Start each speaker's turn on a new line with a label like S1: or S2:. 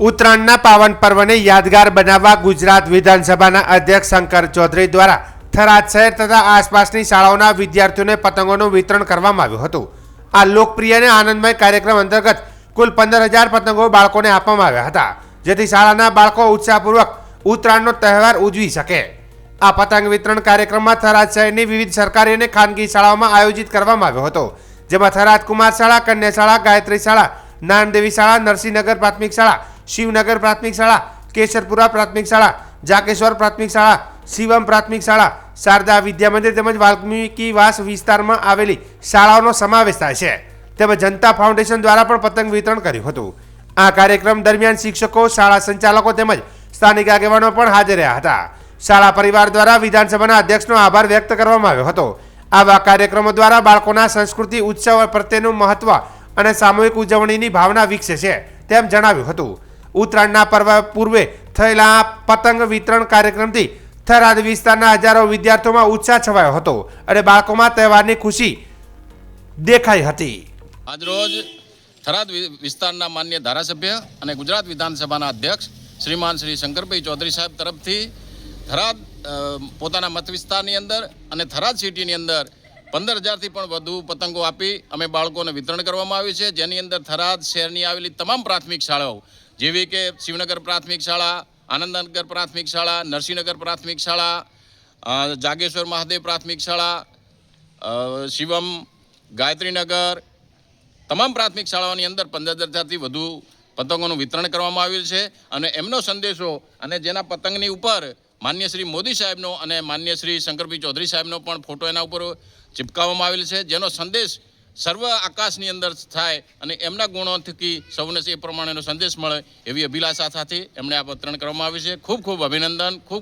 S1: ઉત્તરાયણના પાવન પર્વને યાદગાર બનાવવા ગુજરાત વિધાનસભાના અધ્યક્ષ શંકર ચૌધરી દ્વારા થરાદ શહેર તથા આસપાસની શાળાઓના વિદ્યાર્થીઓને પતંગોનું વિતરણ કરવામાં આવ્યું હતું. આ લોકપ્રિય અને આનંદમય કાર્યક્રમ અંતર્ગત કુલ પંદર હજાર પતંગો બાળકોને આપવામાં આવ્યા હતા, જેથી શાળાના બાળકો ઉત્સાહપૂર્વક ઉત્તરાયણનો તહેવાર ઉજવી શકે. આ પતંગ વિતરણ કાર્યક્રમમાં થરાદ શહેરની વિવિધ સરકારી અને ખાનગી શાળાઓમાં આયોજિત કરવામાં આવ્યો હતો, જેમાં થરાદ કુમાર શાળા, કન્યા શાળા, ગાયત્રી શાળા, નાનદેવી શાળા, નરસિંહનગર પ્રાથમિક શાળા શિવનગર પ્રાથમિક શાળા, કેસરપુરા પ્રાથમિક શાળા, જાકેશ્વર પ્રાથમિક શાળા, શિવમ પ્રાથમિક શાળા, શારદા વિદ્યા મંદિર તેમજ વાલ્મીકી વાસ વિસ્તારમાં આવેલી શાળાઓનો સમાવેશ થાય છે. તેમજ જનતા ફાઉન્ડેશન દ્વારા પણ પતંગ વિતરણ કર્યું હતું. આ કાર્યક્રમ દરમિયાન શિક્ષકો, શાળા સંચાલકો તેમજ સ્થાનિક આગેવાનો પણ હાજર રહ્યા હતા. શાળા પરિવાર દ્વારા વિધાનસભાના અધ્યક્ષનો આભાર વ્યક્ત કરવામાં આવ્યો હતો. આવા કાર્યક્રમો દ્વારા બાળકોના સંસ્કૃતિ ઉત્સવ પ્રત્યેનું મહત્વ અને સામૂહિક ઉજવણીની ભાવના વિકસે છે તેમ જણાવ્યું હતું. ઉત્તરાયણના પર્વ પૂર્વે થયેલા પતંગ વિતરણ કાર્યક્રમથી થરાદ વિસ્તારના હજારો વિદ્યાર્થીઓમાં ઉત્સાહ છવાયો હતો અને બાળકોમાં તહેવારની ખુશી દેખાઈ હતી.
S2: આજરોજ થરાદ વિસ્તારના માન્ય ધારાસભ્ય અને ગુજરાત વિધાનસભાના અધ્યક્ષ શ્રીમાન શ્રી શંકરભાઈ ચૌધરી સાહેબ તરફથી થરાદ પોતાના મત વિસ્તારની અંદર અને થરાદ સિટીની અંદર પંદર હજારથી પણ વધુ પતંગો આપી અમે બાળકોને વિતરણ કરવામાં આવ્યું છે. જેની અંદર થરાદ શહેરની આવેલી તમામ પ્રાથમિક શાળાઓ જેવી કે શિવનગર પ્રાથમિક શાળા, આનંદનગર પ્રાથમિક શાળા, નરસિંહનગર પ્રાથમિક શાળા જાગેશ્વર મહાદેવ પ્રાથમિક શાળા શિવમ, ગાયત્રીનગર, તમામ પ્રાથમિક શાળાઓની અંદર પંદર હજારથી વધુ પતંગોનું વિતરણ કરવામાં આવ્યું છે. અને એમનો સંદેશો અને જેના પતંગની ઉપર માન્ય શ્રી મોદી સાહેબનો અને માન્ય શ્રી શંકરભાઈ ચૌધરી સાહેબનો પણ ફોટો એના ઉપર ચિપકાવવામાં આવેલ છે. જેનો સંદેશ સર્વ આકાશની અંદર થાય અને એમના ગુણો થકી સૌને એ પ્રમાણેનો સંદેશ મળે એવી અભિલાષા સાથે એમણે આ પત્રણ કરવામાં આવ્યું છે. ખૂબ ખૂબ અભિનંદન, ખૂબ